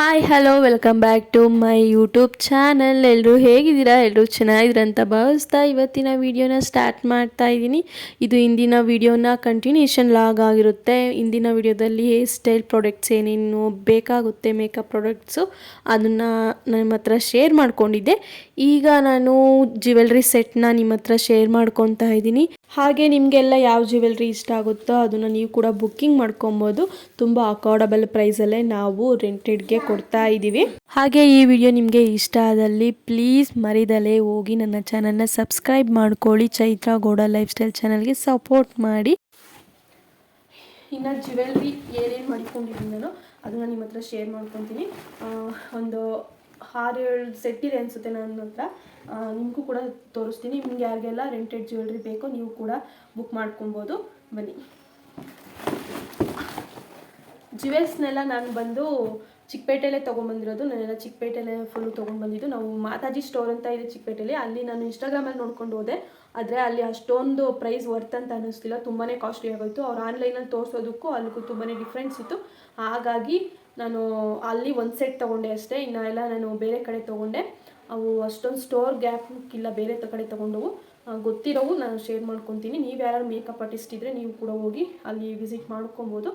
Hi hello welcome back to my YouTube channel ಎಲ್ಲರೂ ಹೇಗಿದ್ದೀರಾ? ಎಲ್ಲರೂ ಚೆನ್ನಾಗಿದ್ದೀರಂತ ಅಂತ ಭಾವಿಸ್ತಾ ಇವತ್ತಿನ ವಿಡಿಯೋನ ಸ್ಟಾರ್ಟ್ ಮಾಡ್ತಾ ಇದ್ದೀನಿ. ಇದು ಇಂದಿನ ವಿಡಿಯೋನ ಕಂಟಿನ್ಯೂಷನ್ ಲಾಗ್ ಆಗಿರುತ್ತೆ. ಇಂದಿನ ವಿಡಿಯೋದಲ್ಲಿ ಹೇರ್ ಸ್ಟೈಲ್ ಪ್ರಾಡಕ್ಟ್ಸ್ ಏನೇನು ಬೇಕಾಗುತ್ತೆ ಮೇಕಪ್ ಪ್ರಾಡಕ್ಟ್ಸು ಅದನ್ನು ನಿಮ್ಮ ಹತ್ರ ಶೇರ್ ಮಾಡ್ಕೊಂಡಿದ್ದೆ. ಈಗ ನಾನು ಜ್ಯುವೆಲ್ರಿ ಸೆಟ್ನ ನಿಮ್ಮ ಹತ್ರ ಶೇರ್ ಮಾಡ್ಕೊತಾ ಇದ್ದೀನಿ. ಹಾಗೆ ನಿಮಗೆಲ್ಲ ಯಾವ ಜ್ಯುವೆಲ್ರಿ ಇಷ್ಟ ಆಗುತ್ತೋ ಅದನ್ನು ನೀವು ಕೂಡ ಬುಕ್ಕಿಂಗ್ ಮಾಡ್ಕೊಬೋದು. ತುಂಬ ಅಫೋರ್ಡಬಲ್ ಪ್ರೈಸಲ್ಲೇ ನಾವು ರೆಂಟೆಡ್ಗೆ ಕೊಡ್ತಾ ಇದ್ದೀವಿ. ಹಾಗೆ ಈ ವಿಡಿಯೋ ನಿಮಗೆ ಇಷ್ಟ ಆದಲ್ಲಿ ಪ್ಲೀಸ್ ಮರಿದಲೇ ಹೋಗಿ ನನ್ನ ಚಾನಲ್ನ ಸಬ್ಸ್ಕ್ರೈಬ್ ಮಾಡ್ಕೊಳ್ಳಿ. ಚೈತ್ರ ಗೌಡ ಲೈಫ್ ಸ್ಟೈಲ್ ಚಾನಲ್ಗೆ ಸಪೋರ್ಟ್ ಮಾಡಿ. ಇನ್ನು ಜ್ಯುವೆಲ್ರಿ ಏನೇನು ಮಾಡ್ಕೊಂಡಿದ್ದೀನಿ ನಾನು, ಅದನ್ನು ನಿಮ್ಮ ಹತ್ರ ಶೇರ್ ಮಾಡ್ಕೊತೀನಿ ಒಂದು ಆರು ಏಳು ಸೆಟ್ ಇದೆ ಅನಿಸುತ್ತೆ ನನ್ನ ಹತ್ರ. ನಿಮಗೂ ಕೂಡ ತೋರಿಸ್ತೀನಿ. ನಿಮ್ಗೆ ಯಾರಿಗೆಲ್ಲ ರೆಂಟೆಡ್ ಜ್ಯುವೆಲ್ರಿ ಬೇಕೋ ನೀವು ಕೂಡ ಬುಕ್ ಮಾಡ್ಕೊಬೋದು. ಬನ್ನಿ. ಜ್ಯುವೆಲ್ಸ್ನೆಲ್ಲ ನಾನು ಬಂದು ಚಿಕ್ಕಪೇಟೆಯಲ್ಲೇ ತೊಗೊಂಬಂದಿರೋದು. ನಾನೆಲ್ಲ ಚಿಕ್ಕಪೇಟೆಯಲ್ಲೇ ಫುಲ್ಲು ತೊಗೊಂಡ್ಬಂದಿದ್ದು ನಾವು ಮಾತಾಜಿ ಸ್ಟೋರ್ ಅಂತ ಇದೆ ಚಿಕ್ಕಪೇಟೆಯಲ್ಲಿ. ಅಲ್ಲಿ ನಾನು ಇನ್ಸ್ಟಾಗ್ರಾಮಲ್ಲಿ ನೋಡ್ಕೊಂಡು ಹೋದೆ. ಆದರೆ ಅಲ್ಲಿ ಅಷ್ಟೊಂದು ಪ್ರೈಸ್ ವರ್ತ್ ಅಂತ ಅನ್ನಿಸ್ತಿಲ್ಲ ತುಂಬಾ ಕಾಸ್ಟ್ಲಿ ಆಗೋಯ್ತು. ಅವ್ರು ಆನ್ಲೈನಲ್ಲಿ ತೋರಿಸೋದಕ್ಕೂ ಅಲ್ಲಿಗೂ ತುಂಬಾ ಡಿಫ್ರೆನ್ಸ್ ಇತ್ತು. ಹಾಗಾಗಿ ನಾನು ಅಲ್ಲಿ ಒಂದು ಸೆಟ್ ತೊಗೊಂಡೆ ಅಷ್ಟೇ. ಇನ್ನೆಲ್ಲ ನಾನು ಬೇರೆ ಕಡೆ ತೊಗೊಂಡೆ. ಅವು ಅಷ್ಟೊಂದು ಸ್ಟೋರ್ ಗ್ಯಾಪ್ ಇಲ್ಲ, ಬೇರೆ ಕಡೆ ತೊಗೊಂಡವು. ಗೊತ್ತಿರೋವು, ನಾನು ಶೇರ್ ಮಾಡ್ಕೊತೀನಿ. ನೀವು ಯಾರು ಮೇಕಪ್ ಆರ್ಟಿಸ್ಟ್ ಇದ್ದರೆ ನೀವು ಕೂಡ ಹೋಗಿ ಅಲ್ಲಿ ವಿಸಿಟ್ ಮಾಡ್ಕೊಬೋದು.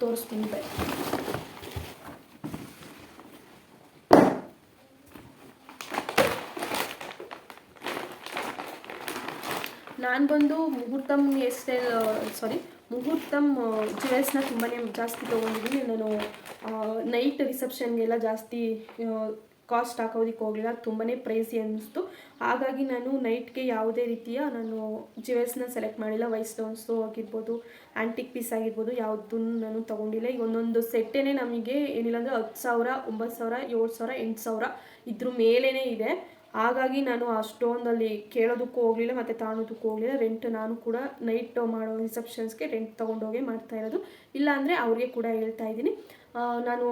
ತೋರಿಸ್ತೀನಿ ಬೈ. ನಾನು ಬಂದು ಮುಹೂರ್ತಮ್ ಹೇರ್ ಸ್ಟೈಲ್ ಸಾರಿ ಮುಹೂರ್ತಮ್ ಜ್ಯುವೆಲ್ಸ್ನ ತುಂಬಾ ಜಾಸ್ತಿ ತೊಗೊಂಡಿದ್ದೀನಿ ನಾನು ನೈಟ್ ರಿಸೆಪ್ಷನ್ಗೆಲ್ಲ ಜಾಸ್ತಿ ಕಾಸ್ಟ್ ಹಾಕೋದಕ್ಕೆ ಹೋಗಲಿಲ್ಲ ತುಂಬಾ ಪ್ರೈಸಿ ಅನ್ನಿಸ್ತು. ಹಾಗಾಗಿ ನಾನು ನೈಟ್ಗೆ ಯಾವುದೇ ರೀತಿಯ ನಾನು ಜ್ಯುವೆಲ್ಸ್ನ ಸೆಲೆಕ್ಟ್ ಮಾಡಿಲ್ಲ ವೈಟ್ ಸ್ಟೋನ್ಸು ಆಗಿರ್ಬೋದು ಆ್ಯಂಟಿಕ್ ಪೀಸ್ ಆಗಿರ್ಬೋದು, ಯಾವುದನ್ನು ನಾನು ತೊಗೊಂಡಿಲ್ಲ. ಈಗ ಒಂದೊಂದು ಸೆಟ್ಟೇ ನಮಗೆ ಏನಿಲ್ಲ ಅಂದರೆ ಹತ್ತು ಸಾವಿರ, ಒಂಬತ್ತು ಸಾವಿರ, ಏಳು ಸಾವಿರ, ಎಂಟು ಸಾವಿರ ಇದ್ರ ಮೇಲೇ ಇದೆ. ಹಾಗಾಗಿ ನಾನು ಅಷ್ಟೊಂದಲ್ಲಿ ಕೇಳೋದಕ್ಕೂ ಹೋಗಲಿಲ್ಲ, ಮತ್ತು ತಾಣೋದಕ್ಕೂ ಹೋಗಲಿಲ್ಲ. ರೆಂಟ್ ನಾನು ಕೂಡ ನೈಟ್ ಮಾಡೋ ರಿಸೆಪ್ಷನ್ಸ್ಗೆ ರೆಂಟ್ ತೊಗೊಂಡೋಗೇ ಮಾಡ್ತಾ ಇರೋದು. ಇಲ್ಲಾಂದರೆ ಅವ್ರಿಗೆ ಕೂಡ ಹೇಳ್ತಾ ಇದ್ದೀನಿ. ನಾನು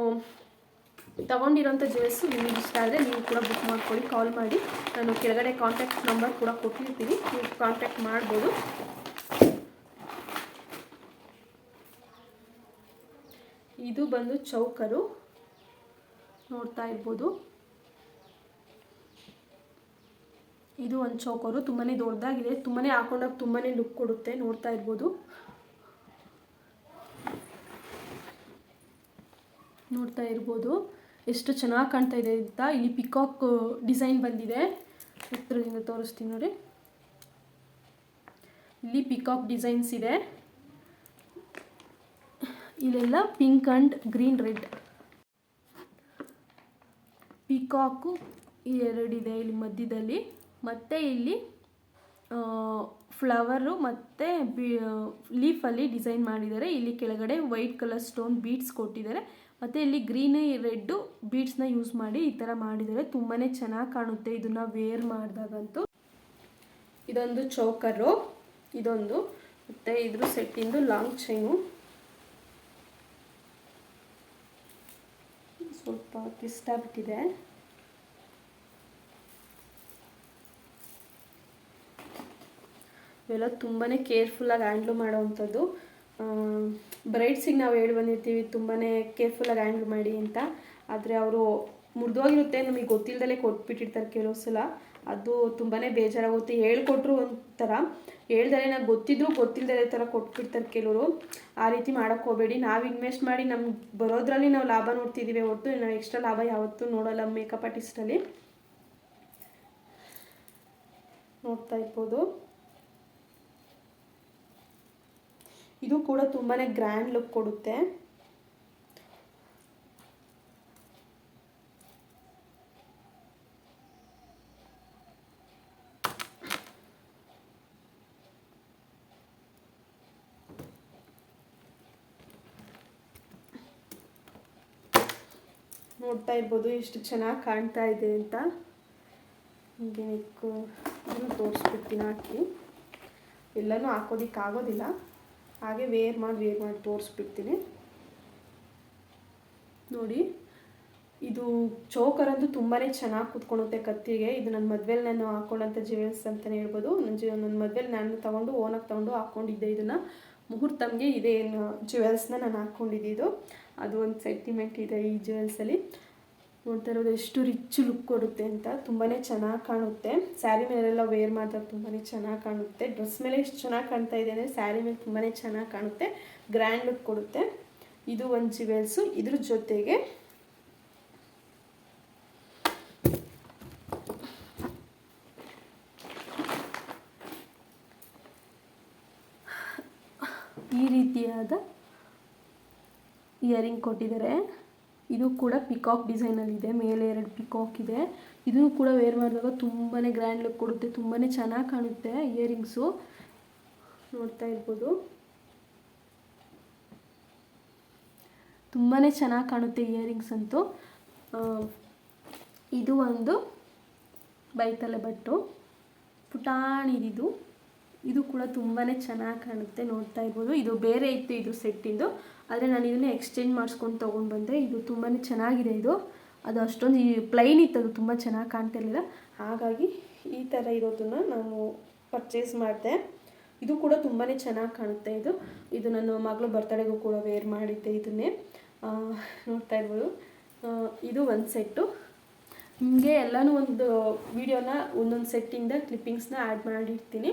ತಗೊಂಡಿರೋಂಥ ಜ್ಯುವೆಲ್ಸು ನಿಮಗೆ ಇಷ್ಟ ಆದರೆ ನೀವು ಕೂಡ ಬುಕ್ ಮಾಡ್ಕೊಳ್ಳಿ ಕಾಲ್ ಮಾಡಿ. ನಾನು ಕೆಳಗಡೆ ಕಾಂಟ್ಯಾಕ್ಟ್ ನಂಬರ್ ಕೂಡ ಕೊಟ್ಟಿರ್ತೀನಿ. ನೀವು ಕಾಂಟ್ಯಾಕ್ಟ್ ಮಾಡ್ಬೋದು. ಇದು ಬಂದು ಚೌಕರು. ನೋಡ್ತಾ ಇರ್ಬೋದು. ಇದು ಒಂದು ಚೌಕರು. ತುಂಬಾ ದೊಡ್ಡದಾಗಿದೆ. ತುಂಬಾ ಹಾಕೊಂಡಾಗ ತುಂಬಾ ಲುಕ್ ಕೊಡುತ್ತೆ. ನೋಡ್ತಾ ಇರ್ಬೋದು. ನೋಡ್ತಾ ಇರ್ಬೋದು. ಎಷ್ಟು ಚೆನ್ನಾಗಿ ಕಾಣ್ತಾ ಇದೆ ಅಂತ ಇಲ್ಲಿ ಪಿಕಾಕ್ ಡಿಸೈನ್ ಬಂದಿದೆ. ಹತ್ರದಿಂದ ತೋರಿಸ್ತೀನಿ ನೋಡಿ. ಇಲ್ಲಿ ಪಿಕಾಕ್ ಡಿಸೈನ್ಸ್ ಇದೆ. ಇಲ್ಲೆಲ್ಲ pink and green red peacock ಎರಡಿದೆ ಇಲ್ಲಿ ಮಧ್ಯದಲ್ಲಿ. ಮತ್ತು ಇಲ್ಲಿ ಫ್ಲವರು ಮತ್ತು ಬಿ ಲೀಫಲ್ಲಿ ಡಿಸೈನ್ ಮಾಡಿದ್ದಾರೆ. ಇಲ್ಲಿ ಕೆಳಗಡೆ ವೈಟ್ ಕಲರ್ ಸ್ಟೋನ್ ಬೀಡ್ಸ್ ಕೊಟ್ಟಿದ್ದಾರೆ. ಮತ್ತು ಇಲ್ಲಿ ಗ್ರೀನ್ ರೆಡ್ಡು ಬೀಡ್ಸ್ನ ಯೂಸ್ ಮಾಡಿ ಈ ಥರ ಮಾಡಿದರೆ ತುಂಬಾ ಚೆನ್ನಾಗಿ ಕಾಣುತ್ತೆ ಇದನ್ನು ವೇರ್ ಮಾಡಿದಾಗಂತೂ. ಇದೊಂದು ಚೌಕರು, ಇದೊಂದು ಮತ್ತು ಇದ್ರ ಸೆಟ್ಟಿಂದು ಲಾಂಗ್ ಚೈನು ಸ್ವಲ್ಪ ಟ್ವಿಸ್ಟ್ ಆಗಿಬಿಟ್ಟಿದೆ. ಇವೆಲ್ಲ ತುಂಬಾ ಕೇರ್ಫುಲ್ಲಾಗಿ ಹ್ಯಾಂಡ್ಲು ಮಾಡೋವಂಥದ್ದು. ಬ್ರೈಡ್ಸಿಗೆ ನಾವು ಹೇಳಿ ಬಂದಿರ್ತೀವಿ ತುಂಬಾ ಕೇರ್ಫುಲ್ಲಾಗಿ ಹ್ಯಾಂಡ್ಲ್ ಮಾಡಿ ಅಂತ. ಆದರೆ ಅವರು ಮುರಿದೋಗಿರುತ್ತೆ ನಮಗೆ ಗೊತ್ತಿಲ್ಲದಲೇ ಕೊಟ್ಬಿಟ್ಟಿರ್ತಾರೆ ಕೆಲವು ಸಲ. ಅದು ತುಂಬಾ ಬೇಜಾರಾಗುತ್ತೆ. ಹೇಳ್ಕೊಟ್ರು ಒಂಥರ. ಹೇಳ್ದಲೆ ನಾವು ಗೊತ್ತಿದ್ರು ಗೊತ್ತಿಲ್ಲದೆ ಥರ ಕೊಟ್ಬಿಡ್ತಾರೆ ಕೆಲವರು. ಆ ರೀತಿ ಮಾಡೋಕ್ಕೆ ಹೋಗಬೇಡಿ. ನಾವು ಇನ್ವೆಸ್ಟ್ ಮಾಡಿ ನಮ್ಗೆ ಬರೋದ್ರಲ್ಲಿ ನಾವು ಲಾಭ ನೋಡ್ತಿದ್ದೀವಿ ಹೊರತು ನಾವು ಎಕ್ಸ್ಟ್ರಾ ಲಾಭ ಯಾವತ್ತೂ ನೋಡೋಲ್ಲ ಮೇಕಪ್ ಆರ್ಟಿಸ್ಟಲ್ಲಿ ನೋಡ್ತಾ ಇರ್ಬೋದು. ಇದು ಕೂಡ ತುಂಬಾ ಗ್ರ್ಯಾಂಡ್ ಲುಕ್ ಕೊಡುತ್ತೆ. ನೋಡ್ತಾ ಇರ್ಬೋದು ಎಷ್ಟು ಚೆನ್ನಾಗಿ ಕಾಣ್ತಾ ಇದೆ ಅಂತ. ಹೀಗೆ ನೆಕ್ಕು ತೋರಿಸ್ಬಿಡ್ತೀನಿ ಹಾಕಿ. ಎಲ್ಲನೂ ಹಾಕೋದಿಕ್ಕಾಗೋದಿಲ್ಲ. ಹಾಗೆ ವೇರ್ ಮಾಡಿ ವೇರ್ ಮಾಡಿ ತೋರಿಸ್ಬಿಡ್ತೀನಿ. ನೋಡಿ, ಇದು ಚೋಕರ್ ಅಂತೂ ತುಂಬಾ ಚೆನ್ನಾಗಿ ಕುತ್ಕೊಳುತ್ತೆ ಕತ್ತಿಗೆ. ಇದು ನನ್ನ ಮದುವೆಲಿ ನಾನು ಹಾಕ್ಕೊಂಡಂಥ ಜ್ಯುವೆಲ್ಸ್ ಅಂತಲೇ ಹೇಳ್ಬೋದು. ನನ್ನ ಜೀವ ನನ್ನ ಮದುವೆಲಿ ನಾನು ತೊಗೊಂಡು ಓನಾಗಿ ತೊಗೊಂಡು ಹಾಕ್ಕೊಂಡಿದ್ದೆ ಇದನ್ನು. ಮುಹೂರ್ತಮ್ಗೆ ಇದೇನು ಜ್ಯುವೆಲ್ಸ್ನ ನಾನು ಹಾಕ್ಕೊಂಡಿದ್ದು ಅದು ಒಂದು ಸೆಂಟಿಮೆಂಟ್ ಇದೆ ಈ ಜ್ಯುವೆಲ್ಸಲ್ಲಿ ನೋಡ್ತಾ ಇರೋದು ಎಷ್ಟು ರಿಚ್ ಲುಕ್ ಕೊಡುತ್ತೆ ಅಂತ ತುಂಬಾ ಚೆನ್ನಾಗಿ ಕಾಣುತ್ತೆ. ಸ್ಯಾರಿ ಮೇಲೆಲ್ಲ ವೇರ್ ಮಾಡಿದಾಗ ತುಂಬಾ ಚೆನ್ನಾಗಿ ಕಾಣುತ್ತೆ. ಡ್ರೆಸ್ ಮೇಲೆ ಎಷ್ಟು ಚೆನ್ನಾಗಿ ಕಾಣ್ತಾ ಇದೆ ಅಂದರೆ ಸ್ಯಾರಿ ಮೇಲೆ ತುಂಬಾ ಚೆನ್ನಾಗಿ ಕಾಣುತ್ತೆ. ಗ್ರ್ಯಾಂಡ್ ಲುಕ್ ಕೊಡುತ್ತೆ. ಇದು ಒಂದು ಜ್ಯುವೆಲ್ಸು ಇದ್ರ ಜೊತೆಗೆ ಈ ರೀತಿಯಾದ ಇಯರಿಂಗ್ ಕೊಟ್ಟಿದ್ದಾರೆ. ಇದು ಕೂಡ ಪಿಕಾಕ್ ಡಿಸೈನಲ್ಲಿದೆ ಮೇಲೆ ಎರಡು ಪಿಕಾಕ್ ಇದೆ. ಇದು ಕೂಡ ವೇರ್ ಮಾಡಿದಾಗ ತುಂಬಾ ಗ್ರ್ಯಾಂಡ್ ಲುಕ್ ಕೊಡುತ್ತೆ. ತುಂಬಾ ಚೆನ್ನಾಗಿ ಕಾಣುತ್ತೆ ಇಯರಿಂಗ್ಸು ನೋಡ್ತಾ ಇರ್ಬೋದು. ತುಂಬಾ ಚೆನ್ನಾಗಿ ಕಾಣುತ್ತೆ ಇಯರಿಂಗ್ಸ್ ಅಂತೂ. ಇದು ಒಂದು ಬೈತಲೆ ಬಟ್ಟು. ಪುಟಾಣಿದಿದು ಇದು. ಕೂಡ ತುಂಬಾ ಚೆನ್ನಾಗಿ ಕಾಣುತ್ತೆ. ನೋಡ್ತಾ ಇರ್ಬೋದು. ಇದು ಬೇರೆ ಇತ್ತು ಇದು ಸೆಟ್ಟಿಂದು ಆದರೆ ನಾನು ಇದನ್ನೇ ಎಕ್ಸ್ಚೇಂಜ್ ಮಾಡಿಸ್ಕೊಂಡು ತೊಗೊಂಡು ಬಂದೆ. ಇದು ತುಂಬಾ ಚೆನ್ನಾಗಿದೆ ಇದು. ಅದು ಅಷ್ಟೊಂದು ಈ ಪ್ಲೈನ್ ಇತ್ತು ಅದು ತುಂಬ ಚೆನ್ನಾಗಿ ಕಾಣ್ತಿರ್ಲಿಲ್ಲ ಹಾಗಾಗಿ ಈ ಥರ ಇರೋದನ್ನು ನಾನು ಪರ್ಚೇಸ್ ಮಾಡಿದೆ. ಇದು ಕೂಡ ತುಂಬಾ ಚೆನ್ನಾಗಿ ಕಾಣುತ್ತೆ ಇದು. ಇದು ನನ್ನ ಮಗಳು ಬರ್ತಡೆಗೂ ಕೂಡ ವೇರ್ ಮಾಡಿದ್ದೆ ಇದನ್ನೇ. ನೋಡ್ತಾ ಇರ್ಬೋದು. ಇದು ಒಂದು ಸೆಟ್ಟು ನಿಮಗೆ ಎಲ್ಲನೂ ಒಂದು ವಿಡಿಯೋನ ಒಂದೊಂದು ಸೆಟ್ಟಿಂದ ಕ್ಲಿಪ್ಪಿಂಗ್ಸ್ನ ಆ್ಯಡ್ ಮಾಡಿರ್ತೀನಿ.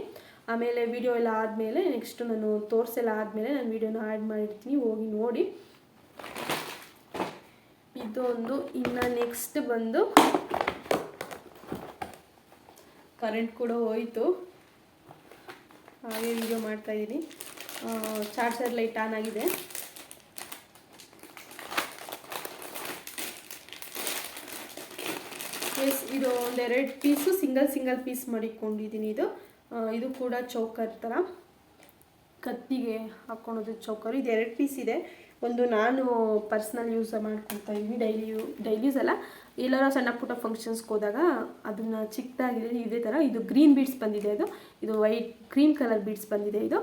ಆಮೇಲೆ ವಿಡಿಯೋ ಎಲ್ಲ ಆದಮೇಲೆ ನೆಕ್ಸ್ಟು ನಾನು ತೋರಿಸೆಲ್ಲ ಆದಮೇಲೆ ನಾನು ವಿಡಿಯೋನ ಆ್ಯಡ್ ಮಾಡಿರ್ತೀನಿ, ಹೋಗಿ ನೋಡಿ. ಇದೊಂದು ಇನ್ನು ನೆಕ್ಸ್ಟ್ ಬಂದು ಕರೆಂಟ್ ಕೂಡ ಹೋಯಿತು. ಹಾಗೆ ವಿಡಿಯೋ ಮಾಡ್ತಾಯಿದ್ದೀನಿ ಚಾರ್ಜರ್ ಲೈಟ್ ಆನ್ ಆಗಿದೆ. ಎಸ್ ಇದು ಒಂದೆರಡು ಪೀಸು ಸಿಂಗಲ್ ಸಿಂಗಲ್ ಪೀಸ್ ಮಾಡಿಕೊಂಡಿದ್ದೀನಿ ಇದು. ಇದು ಕೂಡ ಚೌಕರ್ ಥರ ಕತ್ತಿಗೆ ಹಾಕ್ಕೊಳೋದು ಚೌಕರು. ಇದು ಎರಡು ಪೀಸ್ ಇದೆ. ಒಂದು ನಾನು ಪರ್ಸ್ನಲ್ ಯೂಸ್ ಮಾಡ್ಕೊಳ್ತಾ ಇದ್ದೀನಿ ಡೈಲಿ ಯೂ ಯೂಸ್ ಅಲ್ಲ. ಎಲ್ಲರ ಸಣ್ಣ ಪುಟ್ಟ ಫಂಕ್ಷನ್ಸ್ಗೆ ಹೋದಾಗ ಅದನ್ನು ಚಿಕ್ಕದಾಗಿದೆ, ಇದೇ ಥರ ಇದು ಗ್ರೀನ್ ಬೀಡ್ಸ್ ಬಂದಿದೆ ಅದು. ಇದು ವೈಟ್ ಕ್ರೀಮ್ ಕಲರ್ ಬೀಡ್ಸ್ ಬಂದಿದೆ ಇದು.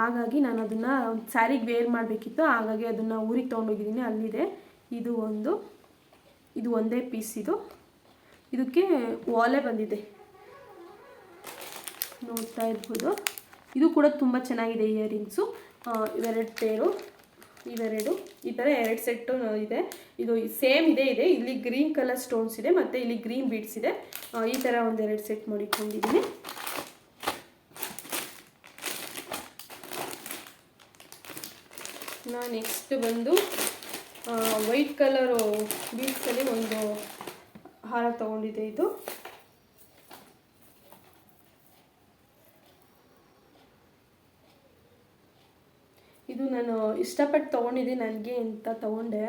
ಹಾಗಾಗಿ ನಾನು ಅದನ್ನು ಸ್ಯಾರಿಗೆ ವೇರ್ ಮಾಡಬೇಕಿತ್ತು. ಹಾಗಾಗಿ ಅದನ್ನು ಊರಿಗೆ ತೊಗೊಂಡೋಗಿದ್ದೀನಿ. ಅಲ್ಲಿದೆ. ಇದು ಒಂದು, ಇದು ಒಂದೇ ಪೀಸ್ ಇದು. ಇದಕ್ಕೆ ಓಲೆ ಬಂದಿದೆ. ನೋಡ್ತಾ ಇರ್ಬೋದು. ಇದು ಕೂಡ ತುಂಬ ಚೆನ್ನಾಗಿದೆ ಇಯರಿಂಗ್ಸು. ಇವೆರಡು ಪೇರು ಇವೆರಡು, ಈ ಥರ ಎರಡು ಸೆಟ್ಟು ಇದೆ. ಇದು ಸೇಮ್ ಇದೆ ಇದೆ. ಇಲ್ಲಿ ಗ್ರೀನ್ ಕಲರ್ ಸ್ಟೋನ್ಸ್ ಇದೆ ಮತ್ತು ಇಲ್ಲಿ ಗ್ರೀನ್ ಬೀಡ್ಸ್ ಇದೆ. ಈ ಥರ ಒಂದೆರಡು ಸೆಟ್ ಮಾಡಿಕೊಂಡಿದ್ದೀನಿ. ನಾನು ನೆಕ್ಸ್ಟ್ ಬಂದು ವೈಟ್ ಕಲರು ಬೀಡ್ಸಲ್ಲಿ ಒಂದು ಹಾರ ತೊಗೊಂಡಿದ್ದೆ ಇದು ನಾನು ಇಷ್ಟಪಟ್ಟು ತೊಗೊಂಡಿದ್ದೆ ನನಗೆ ಅಂತ ತೊಗೊಂಡೆ.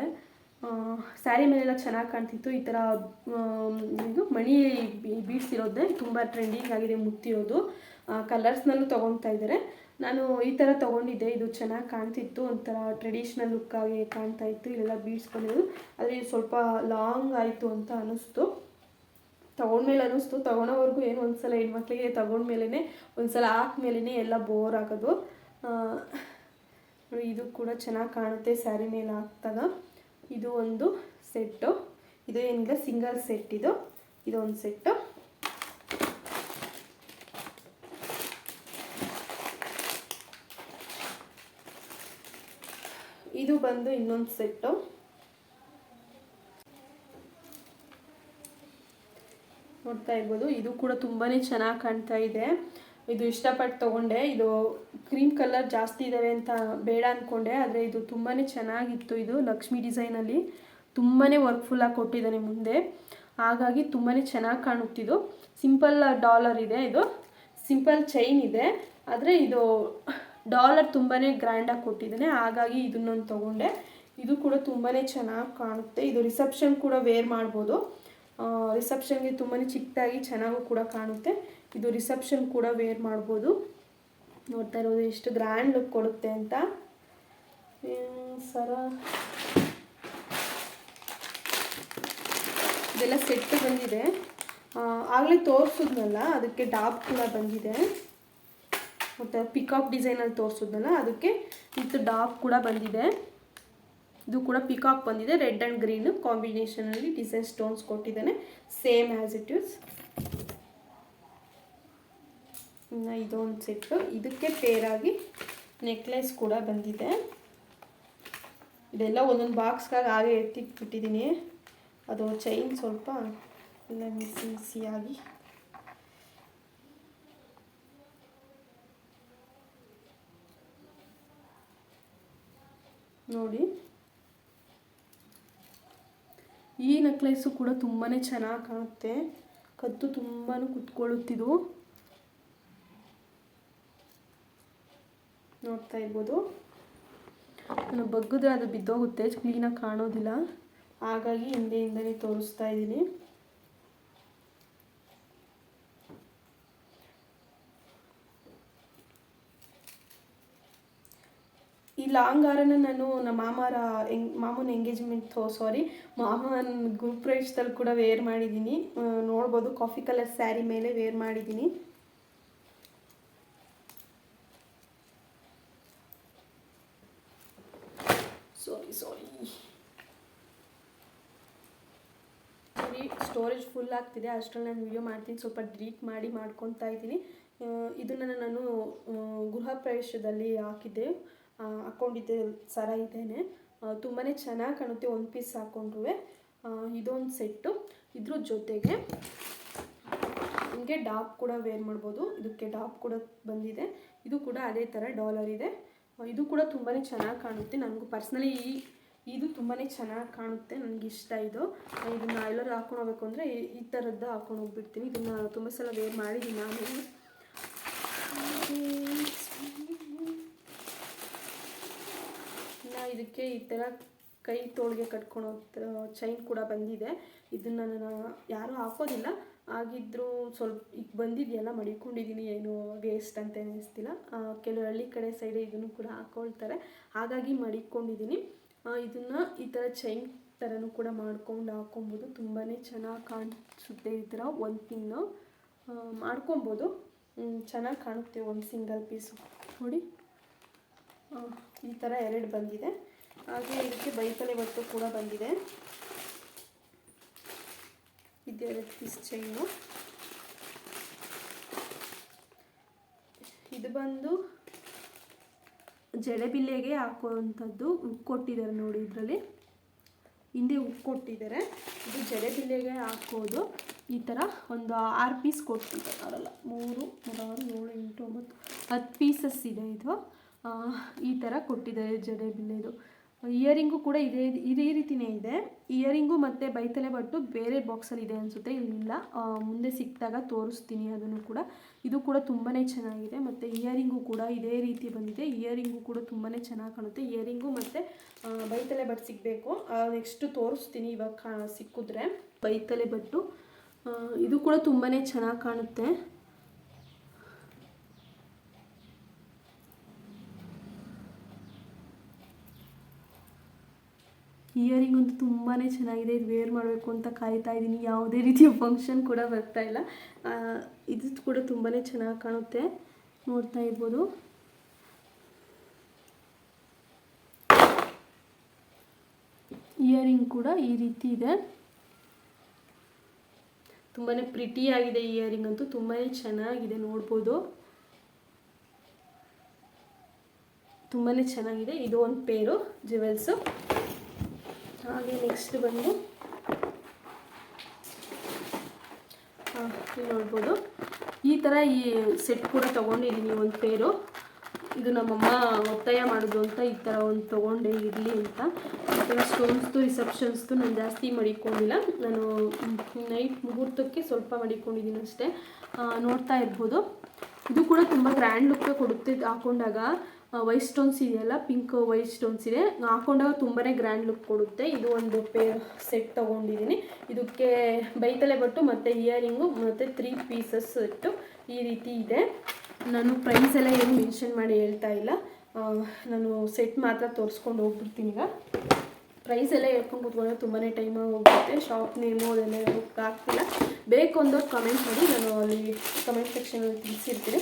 ಸ್ಯಾರಿ ಮೇಲೆಲ್ಲ ಚೆನ್ನಾಗಿ ಕಾಣ್ತಿತ್ತು. ಈ ಥರ ಇದು ಮಣಿ ಬೀಡ್ಸ್ ತುಂಬ ಟ್ರೆಂಡಿಂಗ್ ಆಗಿದೆ ಮುತ್ತಿರೋದು ಕಲರ್ಸ್ನಲ್ಲೂ ತೊಗೊತಾ ಇದ್ದಾರೆ. ನಾನು ಈ ಥರ ತೊಗೊಂಡಿದ್ದೆ. ಇದು ಚೆನ್ನಾಗಿ ಕಾಣ್ತಿತ್ತು. ಒಂಥರ ಟ್ರೆಡಿಷ್ನಲ್ ಲುಕ್ಕಾಗಿ ಕಾಣ್ತಾ ಇತ್ತು. ಇಲ್ಲೆಲ್ಲ ಬೀಡ್ಸ್ ಇದು ಸ್ವಲ್ಪ ಲಾಂಗ್ ಆಯಿತು ಅಂತ ಅನ್ನಿಸ್ತು ತೊಗೊಂಡ್ಮೇಲೆ ಅನ್ನಿಸ್ತು ತೊಗೊಳೋವರೆಗೂ ಏನು ಒಂದ್ಸಲ ಹೆಣ್ಮಕ್ಳಿಗೆ ತೊಗೊಂಡ್ಮೇಲೆ ಒಂದು ಸಲ ಹಾಕ್ಮೇಲೆ ಎಲ್ಲ ಬೋರ್ ಆಗೋದು. ಇದು ಕೂಡ ಚೆನ್ನಾಗಿ ಕಾಣುತ್ತೆ, ಸ್ಯಾರಿ ಮೇಲೆ ಹಾಕ್ದಾಗ. ಇದು ಒಂದು ಸೆಟ್ಟು. ಇದು ಏನಿಲ್ಲ, ಸಿಂಗಲ್ ಸೆಟ್ ಇದು. ಇದು ಒಂದು ಸೆಟ್ಟು. ಇದು ಬಂದು ಇನ್ನೊಂದು ಸೆಟ್ಟು. ನೋಡ್ತಾ ಇರ್ಬೋದು, ಇದು ಕೂಡ ತುಂಬಾ ಚೆನ್ನಾಗಿ ಕಾಣ್ತಾ ಇದೆ. ಇದು ಇಷ್ಟಪಟ್ಟು ತೊಗೊಂಡೆ. ಇದು ಕ್ರೀಮ್ ಕಲರ್ ಜಾಸ್ತಿ ಇದ್ದಾವೆ ಅಂತ ಬೇಡ ಅಂದ್ಕೊಂಡೆ ಆದರೆ ಇದು ತುಂಬಾ ಚೆನ್ನಾಗಿತ್ತು ಇದು ಲಕ್ಷ್ಮಿ ಡಿಸೈನಲ್ಲಿ ತುಂಬಾ ವರ್ಕ್ಫುಲ್ಲಾಗಿ ಕೊಟ್ಟಿದ್ದಾನೆ ಮುಂದೆ. ಹಾಗಾಗಿ ತುಂಬಾ ಚೆನ್ನಾಗಿ ಕಾಣುತ್ತಿದ್ದು ಸಿಂಪಲ್ ಡಾಲರ್ ಇದೆ ಇದು. ಸಿಂಪಲ್ ಚೈನ್ ಇದೆ. ಆದರೆ ಇದು ಡಾಲರ್ ತುಂಬಾ ಗ್ರ್ಯಾಂಡಾಗಿ ಕೊಟ್ಟಿದ್ದಾನೆ. ಹಾಗಾಗಿ ಇದನ್ನೊಂದು ತೊಗೊಂಡೆ. ಇದು ಕೂಡ ತುಂಬಾ ಚೆನ್ನಾಗಿ ಕಾಣುತ್ತೆ. ಇದು ರಿಸೆಪ್ಷನ್ ಕೂಡ ವೇರ್ ಮಾಡ್ಬೋದು. ರಿಸೆಪ್ಷನ್ಗೆ ತುಂಬಾ ಚಿಕ್ಕದಾಗಿ ಚೆನ್ನಾಗೂ ಕೂಡ ಕಾಣುತ್ತೆ. ಇದು ರಿಸೆಪ್ಷನ್ ಕೂಡ ವೇರ್ ಮಾಡ್ಬೋದು. ನೋಡ್ತಾ ಇರೋದು ಎಷ್ಟು ಗ್ರ್ಯಾಂಡ್ ಲುಕ್ ಕೊಡುತ್ತೆ ಅಂತ. ಸರ. ಇದೆಲ್ಲ ಸೆಟ್ ಬಂದಿದೆ. ಆಗಲೇ ತೋರಿಸಿದ್ನಲ್ಲ, ಅದಕ್ಕೆ ಡಾಪ್ ಕೂಡ ಬಂದಿದೆ. ಮತ್ತು ಪಿಕಾಕ್ ಡಿಸೈನಲ್ಲಿ ತೋರಿಸಿದ್ನಲ್ಲ, ಅದಕ್ಕೆ ಇತ್ತು ಡಾಪ್ ಕೂಡ ಬಂದಿದೆ. ಇದು ಕೂಡ ಪಿಕಾಕ್ ಬಂದಿದೆ ರೆಡ್ ಆ್ಯಂಡ್ ಗ್ರೀನು ಕಾಂಬಿನೇಷನಲ್ಲಿ ಡಿಸೈನ್ ಸ್ಟೋನ್ಸ್ ಕೊಟ್ಟಿದ್ದಾನೆ. ಸೇಮ್ ಆ್ಯಸ್ ಇಟ್ ಇಸ್ ಇನ್ನು ಇದೊಂದು ಸೆಟ್ಟು ಇದಕ್ಕೆ ಪೇರಾಗಿ ನೆಕ್ಲೆಸ್ ಕೂಡ ಬಂದಿದೆ. ಇದೆಲ್ಲ ಒಂದೊಂದು ಬಾಕ್ಸ್ಗಾಗಿ ಹಾಗೆ ಎತ್ತಿಟ್ಬಿಟ್ಟಿದ್ದೀನಿ ಅದು ಚೈನ್ ಸ್ವಲ್ಪ ಎಲ್ಲ ಬಿಸಿ ಬಿಸಿಯಾಗಿ ನೋಡಿ. ಈ ನೆಕ್ಲೆಸ್ಸು ಕೂಡ ತುಂಬಾ ಚೆನ್ನಾಗಿ ಕಾಣುತ್ತೆ. ಕತ್ತು ತುಂಬಾ ಕುತ್ಕೊಳ್ಳುತ್ತಿದ್ದು. ನೋಡ್ತಾ ಇರ್ಬೋದು. ನಾನು ಬಗ್ಗಿದ್ರೆ ಅದು ಬಿದ್ದೋಗುತ್ತೆ ಕ್ಲೀನಾಗಿ ಕಾಣೋದಿಲ್ಲ. ಹಾಗಾಗಿ ಹಿಂದೆಯಿಂದಲೇ ತೋರಿಸ್ತಾ ಇದ್ದೀನಿ. ಈ ಲಾಂಗ್ ಹಾರನ ನಾನು ನಮ್ಮ ಮಾಮರ ಎಂಗ್, ಮಾಮನ ಎಂಗೇಜ್ಮೆಂಟ್ ಸಾರಿ ಮಾಮನ ರೈಸ್ದಲ್ಲಿ ಕೂಡ ವೇರ್ ಮಾಡಿದ್ದೀನಿ. ನೋಡ್ಬೋದು ಕಾಫಿ ಕಲರ್ ಸ್ಯಾರಿ ಮೇಲೆ ವೇರ್ ಮಾಡಿದ್ದೀನಿ ಸಾರಿ ಸಾರಿ ಸರಿ ಸ್ಟೋರೇಜ್ ಫುಲ್ ಆಗ್ತಿದೆ, ಅಷ್ಟರಲ್ಲಿ ನಾನು ವೀಡಿಯೋ ಮಾಡ್ತೀನಿ. ಸ್ವಲ್ಪ ಡಿಲೀಟ್ ಮಾಡಿ ಮಾಡ್ಕೊತಾ ಇದ್ದೀನಿ. ಇದನ್ನು ನಾನು ಗೃಹ ಪ್ರವೇಶದಲ್ಲಿ ಹಾಕಿದ್ದೆ. ಹಾಕ್ಕೊಂಡಿದ್ದೆ ಸರ ಇದ್ದೇನೆ ತುಂಬಾ ಚೆನ್ನಾಗಿ ಕಾಣುತ್ತೆ ಒಂದು ಪೀಸ್ ಹಾಕ್ಕೊಂಡ್ರು ಇದೊಂದು ಸೆಟ್ಟು ಇದ್ರ ಜೊತೆಗೆ ಹಿಂಗೆ ಡಾಪ್ ಕೂಡ ವೇರ್ ಮಾಡ್ಬೋದು. ಇದಕ್ಕೆ ಡಾಪ್ ಕೂಡ ಬಂದಿದೆ. ಇದು ಕೂಡ ಅದೇ ಥರ ಡಾಲರ್ ಇದೆ. ಇದು ಕೂಡ ತುಂಬಾ ಚೆನ್ನಾಗಿ ಕಾಣುತ್ತೆ. ನನಗೂ ಪರ್ಸ್ನಲಿ ಈ ಇದು ತುಂಬಾ ಚೆನ್ನಾಗಿ ಕಾಣುತ್ತೆ, ನನಗೆ ಇಷ್ಟ ಇದು. ಇದನ್ನು ಎಲ್ಲರೂ ಹಾಕೊಂಡು ಹೋಗ್ಬೇಕು ಅಂದರೆ ಈ ಥರದ್ದು ಹಾಕೊಂಡು ಹೋಗ್ಬಿಡ್ತೀನಿ. ಇದನ್ನು ತುಂಬ ಸಲ ವೇರ್ ಮಾಡಿದ್ದೀನಿ ನಾನು. ಇನ್ನು ಇದಕ್ಕೆ ಈ ಥರ ಕೈ ತೋಳಿಗೆ ಕಟ್ಕೊಳೋ ಚೈನ್ ಕೂಡ ಬಂದಿದೆ. ಇದನ್ನು ನಾನು ಯಾರೂ ಹಾಕೋದಿಲ್ಲ. ಆಗಿದ್ದರೂ ಸ್ವಲ್ಪ ಈಗ ಬಂದಿದೆಯಲ್ಲ ಮಡಿಕೊಂಡಿದ್ದೀನಿ ಏನು ವೇಸ್ಟ್ ಅಂತ ಅನ್ನಿಸ್ತಿಲ್ಲ ಕೆಲವು ಹಳ್ಳಿ ಕಡೆ ಸೈಡ್ ಇದನ್ನು ಕೂಡ ಹಾಕ್ಕೊಳ್ತಾರೆ ಹಾಗಾಗಿ ಮಡಿಕೊಂಡಿದ್ದೀನಿ ಇದನ್ನು ಈ ಥರ ಚೈನ್ ಥರನೂ ಕೂಡ ಮಾಡ್ಕೊಂಡು ಹಾಕೊಬೋದು ತುಂಬಾ ಚೆನ್ನಾಗಿ ಕಾಣಿಸುತ್ತೆ ಈ ಥರ ಒಂದು ಪಿನ್ನು ಮಾಡ್ಕೊಬೋದು. ಚೆನ್ನಾಗಿ ಕಾಣುತ್ತೆ ಒಂದು ಸಿಂಗಲ್ ಪೀಸು ನೋಡಿ. ಈ ಥರ ಎರಡು ಬಂದಿದೆ. ಹಾಗೆ ಇದಕ್ಕೆ ಬೈಕಲೆ ಒಟ್ಟು ಕೂಡ ಬಂದಿದೆ. ಇದೆರಡು ಪೀಸ್ ಚೈನು ಇದು ಬಂದು ಜಡೆಬಿಲ್ಲೆಗೆ ಹಾಕುವಂಥದ್ದು ಕೊಟ್ಟಿದ್ದಾರೆ ನೋಡಿ ಇದರಲ್ಲಿ. ಹಿಂದೆ ಉಪ್ಪು ಕೊಟ್ಟಿದ್ದಾರೆ. ಇದು ಜಡೆಬಿಲ್ಲೆಗೆ ಹಾಕೋದು ಈ ಥರ ಒಂದು ಆರು ಪೀಸ್ ಕೊಟ್ಟಿದ್ದಾರೆ ಅವರಲ್ಲ ಮೂರು, ಮೂರಾರು, ಏಳು, ಎಂಟು, ಒಂಬತ್ತು, ಹತ್ತು ಪೀಸಸ್ ಇದೆ ಇದು. ಈ ಥರ ಕೊಟ್ಟಿದ್ದಾರೆ ಜಡೆಬಿಲ್ಲೆದು. ಇಯರಿಂಗು ಕೂಡ ಇದೇ ಇದೇ ರೀತಿಯೇ ಇದೆ. ಇಯರಿಂಗು ಮತ್ತು ಬೈತಲೆ ಬಟ್ಟು ಬೇರೆ ಬಾಕ್ಸಲ್ಲಿ ಇದೆ ಅನಿಸುತ್ತೆ ಇಲ್ಲಿಲ್ಲ ಮುಂದೆ ಸಿಕ್ಕಿದಾಗ ತೋರಿಸ್ತೀನಿ ಅದನ್ನು ಕೂಡ. ಇದು ಕೂಡ ತುಂಬಾ ಚೆನ್ನಾಗಿದೆ. ಮತ್ತು ಇಯರಿಂಗು ಕೂಡ ಇದೇ ರೀತಿ ಬಂದಿದೆ. ಇಯರಿಂಗು ಕೂಡ ತುಂಬಾ ಚೆನ್ನಾಗಿ ಕಾಣುತ್ತೆ. ಇಯರಿಂಗು ಮತ್ತು ಬೈತಲೆ ಬಟ್ಟು ಸಿಗಬೇಕು. ನೆಕ್ಸ್ಟು ತೋರಿಸ್ತೀನಿ ಇವಾಗ ಕಾ, ಸಿಕ್ಕಿದ್ರೆ. ಬೈತಲೆ ಬಟ್ಟು ಇದು ಕೂಡ ತುಂಬಾ ಚೆನ್ನಾಗಿ ಕಾಣುತ್ತೆ. ಇಯರಿಂಗ್ ಅಂತೂ ತುಂಬಾ ಚೆನ್ನಾಗಿದೆ, ಇದು ವೇರ್ ಮಾಡಬೇಕು ಅಂತ ಕಾಯ್ತಾ ಇದ್ದೀನಿ ಯಾವುದೇ ರೀತಿಯ ಫಂಕ್ಷನ್ ಕೂಡ ಬರ್ತಾ ಇಲ್ಲ. ಇದು ಕೂಡ ತುಂಬಾ ಚೆನ್ನಾಗಿ ಕಾಣುತ್ತೆ. ನೋಡ್ತಾ ಇರ್ಬೋದು. ಇಯರಿಂಗ್ ಕೂಡ ಈ ರೀತಿ ಇದೆ. ತುಂಬಾ ಪ್ರಿಟಿಯಾಗಿದೆ ಇಯರಿಂಗ್ ಅಂತೂ. ತುಂಬಾ ಚೆನ್ನಾಗಿದೆ, ನೋಡ್ಬೋದು. ತುಂಬಾ ಚೆನ್ನಾಗಿದೆ. ಇದು ಒಂದು ಪೇರು ಜ್ಯುವೆಲ್ಸು ಹಾಗೆ ನೆಕ್ಸ್ಟ್ ಬಂದು ನೋಡ್ಬೋದು. ಈ ಥರ ಈ ಸೆಟ್ ಕೂಡ ತೊಗೊಂಡಿದ್ದೀನಿ ಒಂದು ಪೇರು ಇದು ನಮ್ಮಮ್ಮ ಒತ್ತಾಯ ಮಾಡೋದು ಅಂತ ಈ ಥರ ಒಂದು ತೊಗೊಂಡೆ ಇರಲಿ ಅಂತ. ಈ ಥರ ಸ್ಟೋನ್ಸ್ದು ರಿಸೆಪ್ಷನ್ಸ್ದು ನಾನು ಜಾಸ್ತಿ ಮಡಿಕೊಂಡಿಲ್ಲ. ನಾನು ನೈಟ್ ಮುಹೂರ್ತಕ್ಕೆ ಸ್ವಲ್ಪ ಮಡಿಕೊಂಡಿದ್ದೀನಿ ಅಷ್ಟೇ. ನೋಡ್ತಾ ಇರ್ಬೋದು. ಇದು ಕೂಡ ತುಂಬ ಗ್ರ್ಯಾಂಡ್ ಲುಕ್ ಕೊಡುತ್ತೆ ಹಾಕೊಂಡಾಗ. ವೈಟ್ ಸ್ಟೋನ್ಸ್ ಇದೆಯಲ್ಲ ಪಿಂಕ್ ವೈಟ್ ಸ್ಟೋನ್ಸ್ ಇದೆ. ಹಾಕೊಂಡಾಗ ತುಂಬಾ ಗ್ರ್ಯಾಂಡ್ ಲುಕ್ ಕೊಡುತ್ತೆ. ಇದು ಒಂದು ಪೇ ಸೆಟ್ ತೊಗೊಂಡಿದ್ದೀನಿ ಇದಕ್ಕೆ ಬೈತಲೆ ಬಟ್ಟು ಮತ್ತು ಇಯರಿಂಗು ಮತ್ತು ತ್ರೀ ಪೀಸಸ್ ಸೆಟ್ಟು ಈ ರೀತಿ ಇದೆ. ನಾನು ಪ್ರೈಸ್ ಎಲ್ಲ ಏನು ಮೆನ್ಷನ್ ಮಾಡಿ ಹೇಳ್ತಾ ಇಲ್ಲ. ನಾನು ಸೆಟ್ ಮಾತ್ರ ತೋರಿಸ್ಕೊಂಡು ಹೋಗ್ಬಿಡ್ತೀನಿ ಈಗ. ಪ್ರೈಸ್ ಎಲ್ಲ ಹೇಳ್ಕೊಂಡು ಕೂತ್ಕೊಂಡ್ರೆ ತುಂಬಾ ಟೈಮ್ ಹೋಗುತ್ತೆ. ಶಾಪ್ ನೇಮು ಅದೆಲ್ಲ ಹೇಳೋಕ್ಕೆ ಆಗ್ತಿಲ್ಲ ಬೇಕು ಅಂದವ್ರು ಕಮೆಂಟ್ ಮಾಡಿ. ನಾನು ಅಲ್ಲಿ ಕಮೆಂಟ್ ಸೆಕ್ಷನಲ್ಲಿ ತಿಳಿಸಿರ್ತೀನಿ.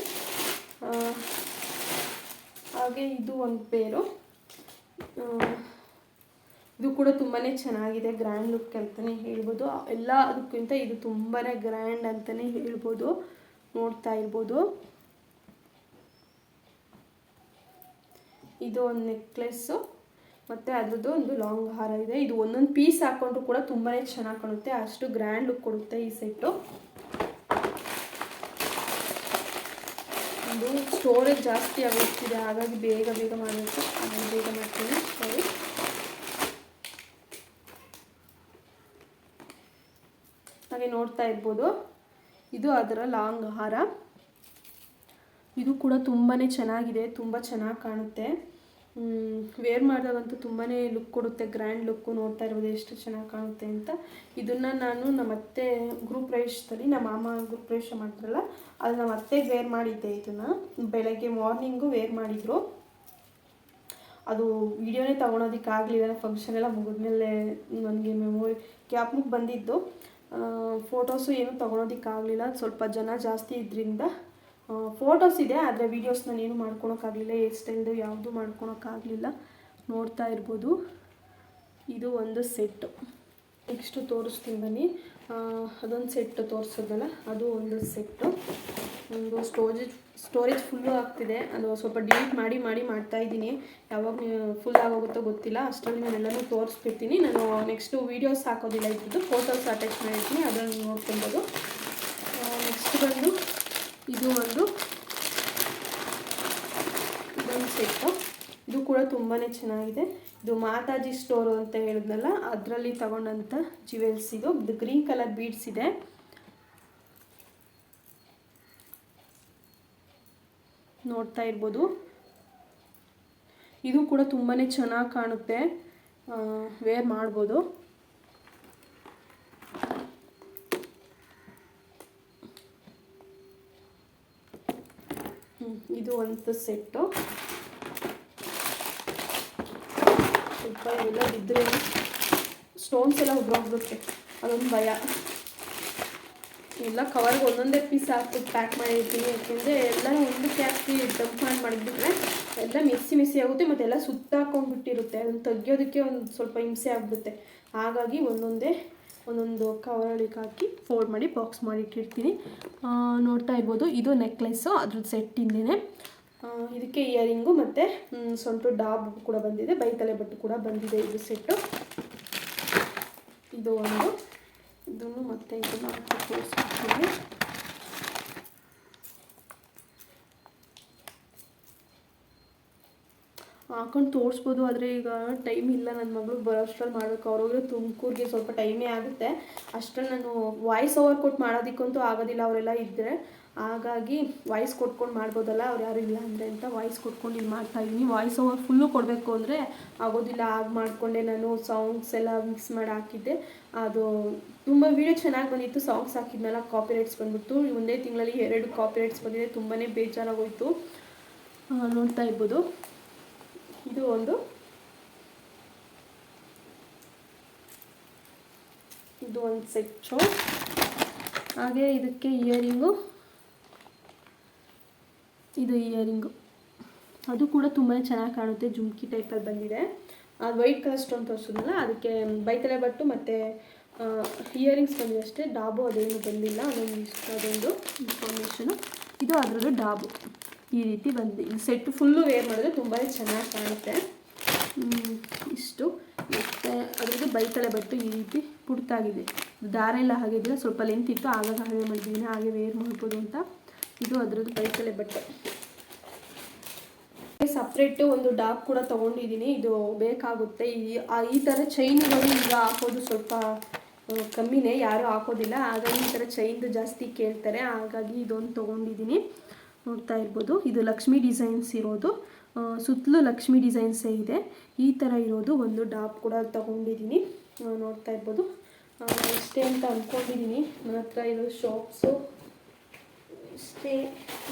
ಹಾಗೆ ಇದು ಒಂದು ಪೇರು. ಇದು ಕೂಡ ತುಂಬಾ ಚೆನ್ನಾಗಿದೆ ಗ್ರ್ಯಾಂಡ್ ಲುಕ್ ಅಂತಲೇ ಹೇಳ್ಬೋದು. ಎಲ್ಲ ಅದಕ್ಕಿಂತ ಇದು ತುಂಬಾ ಗ್ರ್ಯಾಂಡ್ ಅಂತಲೇ ಹೇಳ್ಬೋದು. ನೋಡ್ತಾ ಇರ್ಬೋದು. ಇದು ಒಂದು ನೆಕ್ಲೆಸ್ಸು ಮತ್ತು ಅದರದ್ದು ಒಂದು ಲಾಂಗ್ ಹಾರ ಇದೆ. ಇದು ಒಂದೊಂದು ಪೀಸ್ ಹಾಕ್ಕೊಂಡ್ರು ಕೂಡ ತುಂಬಾ ಚೆನ್ನಾಗಿ ಕಾಣುತ್ತೆ. ಅಷ್ಟು ಗ್ರ್ಯಾಂಡ್ ಲುಕ್ ಕೊಡುತ್ತೆ ಈ ಸೆಟ್ಟು ಇದು ಸ್ಟೋರೇಜ್ ಜಾಸ್ತಿ ಆಗುತ್ತಿದೆ ಹಾಗಾಗಿ ಬೇಗ ಬೇಗ ಮಾಡಬೇಕು ಹಾಗಾಗಿ ಬೇಗ ಮಾಡ್ತೀನಿ. ಸರಿ ಹಾಗೆ ನೋಡ್ತಾ ಇರ್ಬೋದು. ಇದು ಅದರ ಲಾಂಗ್ ಹಾರ ಇದು ಕೂಡ ತುಂಬಾ ಚೆನ್ನಾಗಿದೆ. ತುಂಬ ಚೆನ್ನಾಗಿ ಕಾಣುತ್ತೆ. ವೇರ್ ಮಾಡಿದಾಗಂತೂ ತುಂಬಾ ಲುಕ್ ಕೊಡುತ್ತೆ ಗ್ರ್ಯಾಂಡ್ ಲುಕ್ಕು ನೋಡ್ತಾ ಇರ್ಬೋದು ಎಷ್ಟು ಚೆನ್ನಾಗಿ ಕಾಣುತ್ತೆ ಅಂತ. ಇದನ್ನು ನಾನು ನಮ್ಮ ಅತ್ತೆ ಗ್ರೂಪ್ ಪ್ರವೇಶದಲ್ಲಿ, ನಮ್ಮ ಮಾಮ ಗ್ರೂಪ್ ಪ್ರವೇಶ ಮಾಡ್ತಾರಲ್ಲ, ಅದು ನಮ್ಮ ಅತ್ತೆಗೆ ವೇರ್ ಮಾಡಿದ್ದೆ ಇದನ್ನು. ಬೆಳಗ್ಗೆ ಮಾರ್ನಿಂಗು ವೇರ್ ಮಾಡಿದರು. ಅದು ವಿಡಿಯೋನೇ ತೊಗೊಳೋದಕ್ಕಾಗಲಿಲ್ಲ ಫಂಕ್ಷನ್ ಎಲ್ಲ ಮುಗಿದ್ಮೇಲೆ ನನಗೆ ಮೆಮೊರಿ ಕ್ಯಾಪ್ನಿಗೆ ಬಂದಿದ್ದು. ಫೋಟೋಸು ಏನೂ ತೊಗೊಳೋದಕ್ಕಾಗಲಿಲ್ಲ ಸ್ವಲ್ಪ ಜನ ಜಾಸ್ತಿ ಇದ್ರಿಂದ. ಫೋಟೋಸ್ ಇದೆ, ಆದರೆ ವೀಡಿಯೋಸ್ ನಾನು ಏನು ಮಾಡ್ಕೊಳಕ್ಕಾಗಲಿಲ್ಲ ಹೇರ್ ಸ್ಟೈಲ್ದು ಯಾವುದು ಮಾಡ್ಕೊಳಕ್ಕಾಗಲಿಲ್ಲ. ನೋಡ್ತಾ ಇರ್ಬೋದು. ಇದು ಒಂದು ಸೆಟ್ಟು ನೆಕ್ಸ್ಟು ತೋರಿಸ್ತೀನಿ ಬನ್ನಿ. ಅದೊಂದು ಸೆಟ್ ತೋರಿಸೋದಲ್ಲ, ಅದು ಒಂದು ಸೆಟ್ಟು ಒಂದು ಸ್ಟೋರೇಜ್ ಸ್ಟೋರೇಜ್ ಫುಲ್ಲು ಆಗ್ತಿದೆ. ಅದು ಸ್ವಲ್ಪ ಡಿಲೀಟ್ ಮಾಡಿ ಮಾಡಿ ಮಾಡ್ತಾ ಇದ್ದೀನಿ. ಯಾವಾಗ ಫುಲ್ ಆಗೋಗುತ್ತೋ ಗೊತ್ತಿಲ್ಲ. ಅಷ್ಟರಲ್ಲಿ ನಾನು ಎಲ್ಲನೂ ತೋರಿಸ್ಬಿಡ್ತೀನಿ. ನಾನು ನೆಕ್ಸ್ಟು ವೀಡಿಯೋಸ್ ಹಾಕೋದಿಲ್ಲ ಇದ್ದು ಫೋಟೋಸ್ ಅಟ್ಯಾಚ್ ಮಾಡಿರ್ತೀನಿ. ಅದನ್ನು ನೋಡ್ಕೊಬೋದು. ನೆಕ್ಸ್ಟ್ ಬಂದು ಇದು ಒಂದು ಇದೊಂದು ಸೆಟ್ಟು. ಇದು ಕೂಡ ತುಂಬಾ ಚೆನ್ನಾಗಿದೆ. ಇದು ಮಾತಾಜಿ ಸ್ಟೋರು ಅಂತ ಹೇಳಿದ್ನಲ್ಲ, ಅದರಲ್ಲಿ ತಗೊಂಡಂಥ ಜ್ಯುವೆಲ್ಸ್ ಇದು. ಗ್ರೀನ್ ಕಲರ್ ಬೀಡ್ಸ್ ಇದೆ. ನೋಡ್ತಾ ಇರ್ಬೋದು. ಇದು ಕೂಡ ತುಂಬಾ ಚೆನ್ನಾಗಿ ಕಾಣುತ್ತೆ. ವೇರ್ ಮಾಡ್ಬೋದು. ಇದು ಒಂದು ಸೆಟ್ಟು. ಸ್ವಲ್ಪ ಎಲ್ಲ ಬಿದ್ದರೆ ಸ್ಟೋನ್ಸ್ ಎಲ್ಲ ಉದ್ರೋಗ್ಬಿಡುತ್ತೆ. ಅದೊಂದು ಭಯ. ಎಲ್ಲ ಕವರ್ಗೆ ಒಂದೊಂದೇ ಪೀಸ್ ಹಾಕಿ ಪ್ಯಾಕ್ ಮಾಡಿರ್ತೀನಿ. ಯಾಕೆಂದರೆ ಎಲ್ಲ ಒಂದಕ್ಕೆ ಹಾಕಿ ಡಂಪ್ ಮಾಡಿ ಮಾಡಿಬಿಟ್ರೆ ಎಲ್ಲ ಮಿಕ್ಸಿ ಮಿಸಿ ಆಗುತ್ತೆ, ಮತ್ತೆಲ್ಲ ಎಲ್ಲ ಸುತ್ತಾಕೊಂಡ್ಬಿಟ್ಟಿರುತ್ತೆ. ಅದನ್ನು ತೆಗಿಯೋದಕ್ಕೆ ಒಂದು ಸ್ವಲ್ಪ ಹಿಂಸೆ ಆಗಿಬಿಡುತ್ತೆ. ಹಾಗಾಗಿ ಒಂದೊಂದೇ ಒಂದೊಂದು ಕವರಳಿಗೆ ಹಾಕಿ ಫೋಲ್ಡ್ ಮಾಡಿ ಬಾಕ್ಸ್ ಮಾಡಿ ಇಟ್ಟಿರ್ತೀನಿ. ನೋಡ್ತಾ ಇರ್ಬೋದು, ಇದು ನೆಕ್ಲೆಸ್ಸು ಅದ್ರದ್ದು ಸೆಟ್ ಹಿಂದೆನೆ ಇದಕ್ಕೆ ಇಯರಿಂಗು ಮತ್ತು ಸೊಂಟು ಡಾಬ್ ಕೂಡ ಬಂದಿದೆ, ಬೈತಲೆ ಬಟ್ಟು ಕೂಡ ಬಂದಿದೆ ಇದು ಸೆಟ್ಟು ಇದು ಒಂದು. ಇದನ್ನು ಮತ್ತೆ ಇದನ್ನು ತೋರಿಸ್ತೀನಿ ಹಾಕೊಂಡು ತೋರಿಸ್ಬೋದು, ಆದರೆ ಈಗ ಟೈಮ್ ಇಲ್ಲ. ನನ್ನ ಮಗಳು ಬರೋಷ್ಟ್ರಲ್ಲಿ ಮಾಡಬೇಕು. ಅವ್ರಿಗೆ ತುಮಕೂರಿಗೆ ಸ್ವಲ್ಪ ಟೈಮೇ ಆಗುತ್ತೆ. ಅಷ್ಟರಲ್ಲಿ ನಾನು ವಾಯ್ಸ್ ಓವರ್ ಕೊಟ್ಟು ಮಾಡೋದಕ್ಕಂತೂ ಆಗೋದಿಲ್ಲ ಅವರೆಲ್ಲ ಇದ್ದರೆ ಹಾಗಾಗಿ ವಾಯ್ಸ್ ಕೊಟ್ಕೊಂಡು ಮಾಡ್ಬೋದಲ್ಲ, ಅವ್ರು ಯಾರು ಇಲ್ಲ ಅಂದರೆ ಅಂತ ವಾಯ್ಸ್ ಕೊಟ್ಕೊಂಡು ಇಲ್ಲಿ ಮಾಡ್ತಾಯಿದ್ದೀನಿ ವಾಯ್ಸ್ ಓವರ್ ಫುಲ್ಲು ಕೊಡಬೇಕು ಅಂದರೆ ಆಗೋದಿಲ್ಲ. ಆಗ ಮಾಡಿಕೊಂಡೆ ನಾನು ಸಾಂಗ್ಸ್ ಎಲ್ಲ ಮಿಕ್ಸ್ ಮಾಡಿ ಹಾಕಿದ್ದೆ. ಅದು ತುಂಬ ವೀಡಿಯೋ ಚೆನ್ನಾಗಿ ಬಂದಿತ್ತು. ಸಾಂಗ್ಸ್ ಹಾಕಿದ್ಮೇಲೆ ಕಾಪಿ ರೈಟ್ಸ್ ಬಂದ್ಬಿಟ್ಟು ಒಂದೇ ತಿಂಗಳಲ್ಲಿ ಎರಡು ಕಾಪಿ ರೈಟ್ಸ್ ಬಂದಿದೆ. ತುಂಬಾ ಬೇಜಾರಾಗೋಯಿತು. ನೋಡ್ತಾ ಇರ್ಬೋದು. ಇದು ಒಂದು ಇದು ಒಂದು ಸೆಚ್ಚು ಹಾಗೆ ಇದಕ್ಕೆ ಇಯರಿಂಗು ಇದು ಇಯರಿಂಗು ಅದು ಕೂಡ ತುಂಬಾ ಚೆನ್ನಾಗಿ ಕಾಣುತ್ತೆ, ಜುಮ್ಕಿ ಟೈಪಲ್ಲಿ ಬಂದಿದೆ. ಅದು ವೈಟ್ ಕಲರ್ ಸ್ಟೋನ್ ತೋರಿಸಿದ್ನಲ್ಲ, ಅದಕ್ಕೆ ಬೈತಲೆ ಬಟ್ಟು ಮತ್ತು ಇಯರಿಂಗ್ಸ್ ಬಂದಿದೆ ಅಷ್ಟೇ. ಡಾಬು ಅದೇನು ಬಂದಿಲ್ಲ, ಅದೊಂದು ಇಷ್ಟ, ಅದೊಂದು ಇನ್ಫಾರ್ಮೇಷನು ಇದು ಅದರದ್ದು ಡಾಬು. ಈ ರೀತಿ ಬಂದು ಸೆಟ್ ಫುಲ್ಲು ವೇರ್ ಮಾಡಿದ್ರೆ ತುಂಬಾ ಚೆನ್ನಾಗಿ ಕಾಣುತ್ತೆ. ಇಷ್ಟು. ಮತ್ತು ಅದರದ್ದು ಬೈತಳೆ ಬಟ್ಟು ಈ ರೀತಿ ಪುಡ್ತಾಗಿದೆ. ದಾರ ಎಲ್ಲ ಹಾಗಿದ್ರೆ ಸ್ವಲ್ಪ ಲೆಂತ್ ಇತ್ತು, ಆಗಾಗ ಹಾಗೆ ಮಾಡಿದ್ದೀನಿ ಹಾಗೆ ವೇರ್ ಮಾಡ್ಬೋದು ಅಂತ. ಇದು ಅದರದ್ದು ಬೈತಳೆ ಬಟ್ಟೆ. ಸಪ್ರೇಟು ಒಂದು ಡಾಕ್ ಕೂಡ ತೊಗೊಂಡಿದ್ದೀನಿ ಇದು ಬೇಕಾಗುತ್ತೆ. ಈ ಈ ಥರ ಚೈನ್ಗಳು ಈಗ ಹಾಕೋದು ಸ್ವಲ್ಪ ಕಮ್ಮಿನೇ. ಯಾರೂ ಹಾಕೋದಿಲ್ಲ. ಹಾಗಾಗಿ ಈ ಥರ ಚೈನ್ದು ಜಾಸ್ತಿ ಕೇಳ್ತಾರೆ. ಹಾಗಾಗಿ ಇದೊಂದು ತೊಗೊಂಡಿದ್ದೀನಿ ನೋಡ್ತಾ ಇರ್ಬೋದು. ಇದು ಲಕ್ಷ್ಮಿ ಡಿಸೈನ್ಸ್ ಇರೋದು. ಸುತ್ತಲೂ ಲಕ್ಷ್ಮಿ ಡಿಸೈನ್ಸೇ ಇದೆ. ಈ ಥರ ಇರೋದು ಒಂದು ಡಾಪ್ ಕೂಡ ತೊಗೊಂಡಿದ್ದೀನಿ. ನೋಡ್ತಾ ಇರ್ಬೋದು. ಇಷ್ಟೇ ಅಂತ ಅಂದ್ಕೊಂಡಿದ್ದೀನಿ ನನ್ನ ಹತ್ರ ಇರೋ ಶಾಪ್ಸು ಇಷ್ಟೇ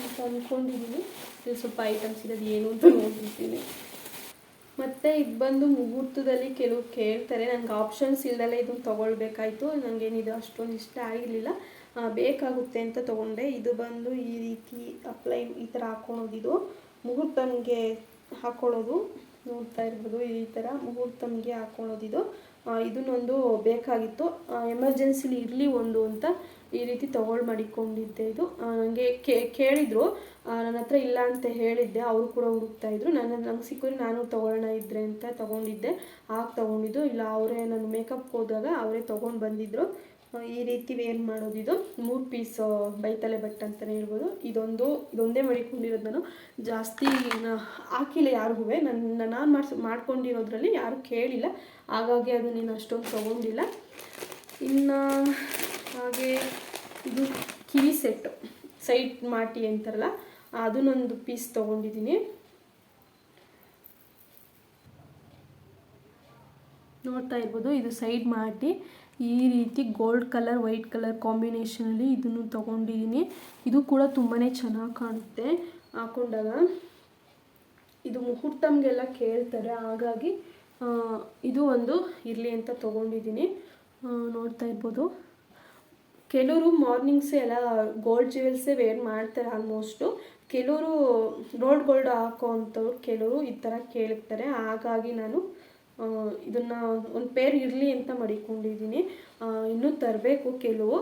ಅಂತ ಅಂದ್ಕೊಂಡಿದ್ದೀನಿ ಇದು ಸ್ವಲ್ಪ ಐಟಮ್ಸ್ ಇರೋದು ಏನು ಅಂತ ನೋಡಿರ್ತೀನಿ ಮತ್ತು ಇದು ಬಂದು ಮುಹೂರ್ತದಲ್ಲಿ ಕೆಲವು ಕೇಳ್ತಾರೆ. ನನಗೆ ಆಪ್ಷನ್ಸ್ ಇಲ್ದಲ್ಲೇ ಇದನ್ನು ತೊಗೊಳ್ಬೇಕಾಯ್ತು. ನನಗೇನಿದು ಅಷ್ಟೊಂದು ಇಷ್ಟ ಆಗಿರಲಿಲ್ಲ. ಬೇಕಾಗುತ್ತೆ ಅಂತ ತೊಗೊಂಡೆ. ಇದು ಬಂದು ಈ ರೀತಿ ಅಪ್ಲೈ ಈ ಥರ ಹಾಕ್ಕೊಳೋದಿದು ಇದು. ಮುಹೂರ್ತನಿಗೆ ಹಾಕ್ಕೊಳ್ಳೋದು ನೋಡ್ತಾ ಇರ್ಬೋದು ಈ ಥರ ಮುಹೂರ್ತಮ್ಗೆ ಹಾಕ್ಕೊಳ್ಳೋದಿದು ಇದು. ಇದನ್ನೊಂದು ಬೇಕಾಗಿತ್ತು. ಎಮರ್ಜೆನ್ಸಿಲಿ ಇರಲಿ ಒಂದು ಅಂತ ಈ ರೀತಿ ತಗೊಳ್ ಮಾಡಿಕೊಂಡಿದ್ದೆ ಇದು. ನನಗೆ ಕೇಳಿದರು. ನನ್ನ ಹತ್ರ ಇಲ್ಲ ಅಂತ ಹೇಳಿದ್ದೆ. ಅವರು ಕೂಡ ಹುಡುಕ್ತಾ ಇದ್ರು. ನನ್ನ ನಂಗೆ ಸಿಕ್ಕಿದ್ರೆ ನಾನು ತೊಗೊಳ್ಳೋಣ ಇದ್ರೆ ಅಂತ ತೊಗೊಂಡಿದ್ದೆ. ಆಗ ತೊಗೊಂಡಿದ್ದು. ಇಲ್ಲ, ಅವರೇ ನಾನು ಮೇಕಪ್ಗೆ ಹೋದಾಗ ಅವರೇ ತೊಗೊಂಡು ಬಂದಿದ್ದರು ಈ ರೀತಿ ವೇರ್ ಇದು ಮೂರು ಪೀಸ್ ಬೈತಲೆ ಬಟ್ಟೆ ಅಂತಲೇ ಹೇಳ್ಬೋದು. ಇದೊಂದು, ಇದೊಂದೇ ಮಡಿಕೊಂಡಿರೋದು ನಾನು. ಜಾಸ್ತಿ ಹಾಕಿಲ್ಲ ಯಾರಿಗೂ ನನ್ನ ನಾನು ಮಾಡಿಸ್, ಮಾಡ್ಕೊಂಡಿರೋದ್ರಲ್ಲಿ ಯಾರು ಕೇಳಿಲ್ಲ. ಹಾಗಾಗಿ ಅದು ನೀನು ಅಷ್ಟೊಂದು ತೊಗೊಂಡಿಲ್ಲ. ಇನ್ನು, ಹಾಗೆ ಇದು ಕಿವಿ ಸೆಟ್ ಸೈಡ್ ಮಾಟಿ ಅಂತಾರಲ್ಲ, ಅದನ್ನೊಂದು ಪೀಸ್ ತೊಗೊಂಡಿದ್ದೀನಿ. ನೋಡ್ತಾ ಇರ್ಬೋದು, ಇದು ಸೈಡ್ ಮಾಡಿ ಈ ರೀತಿ ಗೋಲ್ಡ್ ಕಲರ್, ವೈಟ್ ಕಲರ್ ಕಾಂಬಿನೇಷನಲ್ಲಿ ಇದನ್ನು ತೊಗೊಂಡಿದ್ದೀನಿ. ಇದು ಕೂಡ ತುಂಬಾ ಚೆನ್ನಾಗಿ ಕಾಣುತ್ತೆ. ಹಾಕೊಂಡಾಗ ಇದು ಮುಹೂರ್ತಮ್ಗೆಲ್ಲ ಕೇಳ್ತಾರೆ. ಹಾಗಾಗಿ ಇದು ಒಂದು ಇರಲಿ ಅಂತ ತೊಗೊಂಡಿದ್ದೀನಿ. ನೋಡ್ತಾ ಇರ್ಬೋದು. ಕೆಲವರು ಮಾರ್ನಿಂಗ್ಸೇ ಎಲ್ಲ ಗೋಲ್ಡ್ ಜ್ಯುವೆಲ್ಸೇ ವೇರ್ ಮಾಡ್ತಾರೆ ಆಲ್ಮೋಸ್ಟು. ಕೆಲವರು ರೋಡ್ ಗೋಲ್ಡ್ ಹಾಕೋ ಅಂಥವ್ರು, ಕೆಲವರು ಈ ಥರ ಕೇಳ್ತಾರೆ. ಹಾಗಾಗಿ ನಾನು ಇದನ್ನ ಒಂದು ಪೇರ್ ಇರಲಿ ಅಂತ ಮಡಿಕೊಂಡಿದ್ದೀನಿ ಇನ್ನೂ ತರಬೇಕು ಕೆಲವು.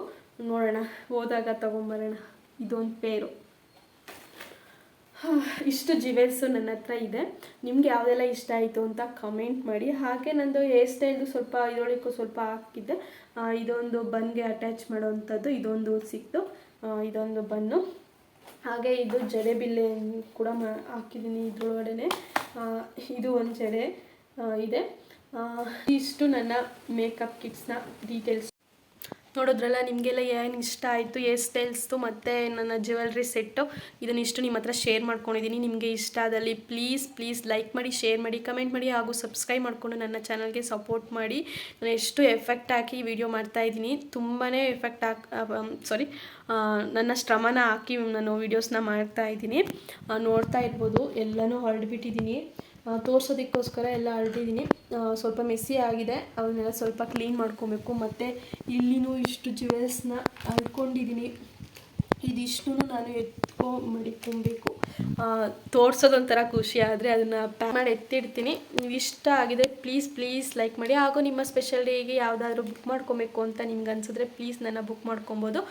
ನೋಡೋಣ, ಹೋದಾಗ ತೊಗೊಂಬರೋಣ. ಇದೊಂದು ಪೇರು ಇಷ್ಟು ಜಿವೆಲ್ಸು ನನ್ನ ಹತ್ರ ಇದೆ. ನಿಮ್ಗೆ ಯಾವುದೆಲ್ಲ ಇಷ್ಟ ಆಯಿತು ಅಂತ ಕಮೆಂಟ್ ಮಾಡಿ. ಹಾಗೆ ನಂದು ಹೇರ್ ಸ್ಟೈಲ್ದು ಸ್ವಲ್ಪ ಇದೊಳಕ್ಕೂ ಸ್ವಲ್ಪ ಹಾಕಿದ್ದೆ. ಇದೊಂದು ಬನ್ಗೆ ಅಟ್ಯಾಚ್ ಮಾಡೋವಂಥದ್ದು, ಇದೊಂದು ಸಿಕ್ತು. ಇದೊಂದು ಬನ್ನು. ಹಾಗೆ ಇದು ಜಡೆ ಬಿಲ್ಲೆ ಕೂಡ ಮಾ ಹಾಕಿದ್ದೀನಿ ಇದ್ರೊಳಗಡೆ ಇದು ಒಂದು ಜಡೆ. ಇದೆ. ಇಷ್ಟು ನನ್ನ ಮೇಕಪ್ ಕಿಟ್ಸ್ನ ಡೀಟೇಲ್ಸ್ ನೋಡೋದ್ರಲ್ಲ, ನಿಮಗೆಲ್ಲ ಏನು ಇಷ್ಟ ಆಯಿತು ಏರ್ ಸ್ಟೈಲ್ಸ್ದು ಮತ್ತು ನನ್ನ ಜ್ಯುವೆಲ್ರಿ ಸೆಟ್ಟು ಇದನ್ನಿಷ್ಟು ನಿಮ್ಮ ಹತ್ರ ಶೇರ್ ಮಾಡ್ಕೊಂಡಿದ್ದೀನಿ ನಿಮಗೆ ಇಷ್ಟ ಆದಲ್ಲಿ ಪ್ಲೀಸ್ ಪ್ಲೀಸ್ ಲೈಕ್ ಮಾಡಿ ಶೇರ್ ಮಾಡಿ ಕಮೆಂಟ್ ಮಾಡಿ, ಹಾಗೂ ಸಬ್ಸ್ಕ್ರೈಬ್ ಮಾಡಿಕೊಂಡು ನನ್ನ ಚಾನಲ್ಗೆ ಸಪೋರ್ಟ್ ಮಾಡಿ. ನಾನು ಎಷ್ಟು ಎಫೆಕ್ಟ್ ಹಾಕಿ ವಿಡಿಯೋ ಮಾಡ್ತಾಯಿದ್ದೀನಿ ತುಂಬಾ ಎಫೆಕ್ಟ್ ಹಾಕ್ ಸಾರಿ ನನ್ನ ಶ್ರಮನ ಹಾಕಿ ನಾನು ವೀಡಿಯೋಸ್ನ ಮಾಡ್ತಾಯಿದ್ದೀನಿ ನೋಡ್ತಾ ಇರ್ಬೋದು, ಎಲ್ಲನೂ ಹೊರಡ್ಬಿಟ್ಟಿದ್ದೀನಿ. ತೋರ್ಸೋದಕ್ಕೋಸ್ಕರ ಎಲ್ಲ ಅರಳಿದ್ದೀನಿ ಸ್ವಲ್ಪ ಮೆಸ್ಸಿ ಆಗಿದೆ. ಅವನ್ನೆಲ್ಲ ಸ್ವಲ್ಪ ಕ್ಲೀನ್ ಮಾಡ್ಕೊಬೇಕು. ಮತ್ತು ಇಲ್ಲಿನೂ ಇಷ್ಟು ಜ್ಯುವೆಲ್ಸ್ನ ಅಳ್ಕೊಂಡಿದ್ದೀನಿ. ಇದಿಷ್ಟು ನಾನು ಎತ್ಕೊ ಮಡಿಕೊಬೇಕು ತೋರ್ಸೋದೊಂಥರ ಖುಷಿ ಆದರೆ ಅದನ್ನು ಪ್ಯಾಕ್ ಮಾಡಿ ಎತ್ತಿಡ್ತೀನಿ. ನೀವು ಇಷ್ಟ ಆಗಿದೆ ಪ್ಲೀಸ್ ಪ್ಲೀಸ್ ಲೈಕ್ ಮಾಡಿ. ಹಾಗೂ ನಿಮ್ಮ ಸ್ಪೆಷಲ್ ಡೇಗೆ ಯಾವುದಾದ್ರೂ ಬುಕ್ ಮಾಡ್ಕೊಬೇಕು ಅಂತ ನಿಮ್ಗೆ ಅನ್ಸಿದ್ರೆ ಪ್ಲೀಸ್ ನನ್ನ ಬುಕ್ ಮಾಡ್ಕೊಬೋದು.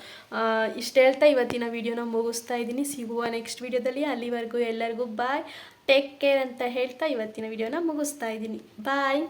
ಇಷ್ಟು ಹೇಳ್ತಾ ಇವತ್ತಿನ ವೀಡಿಯೋನ ಮುಗಿಸ್ತಾ ಇದ್ದೀನಿ. ಸಿಗುವ ನೆಕ್ಸ್ಟ್ ವೀಡಿಯೋದಲ್ಲಿ ಅಲ್ಲಿವರೆಗೂ ಎಲ್ಲರಿಗೂ ಬಾಯ್ ಟೇಕ್ ಕೇರ್ ಅಂತ ಹೇಳ್ತಾ ಇವತ್ತಿನ ವಿಡಿಯೋನ ಮುಗಿಸ್ತಾ ಇದ್ದೀನಿ. ಬಾಯ್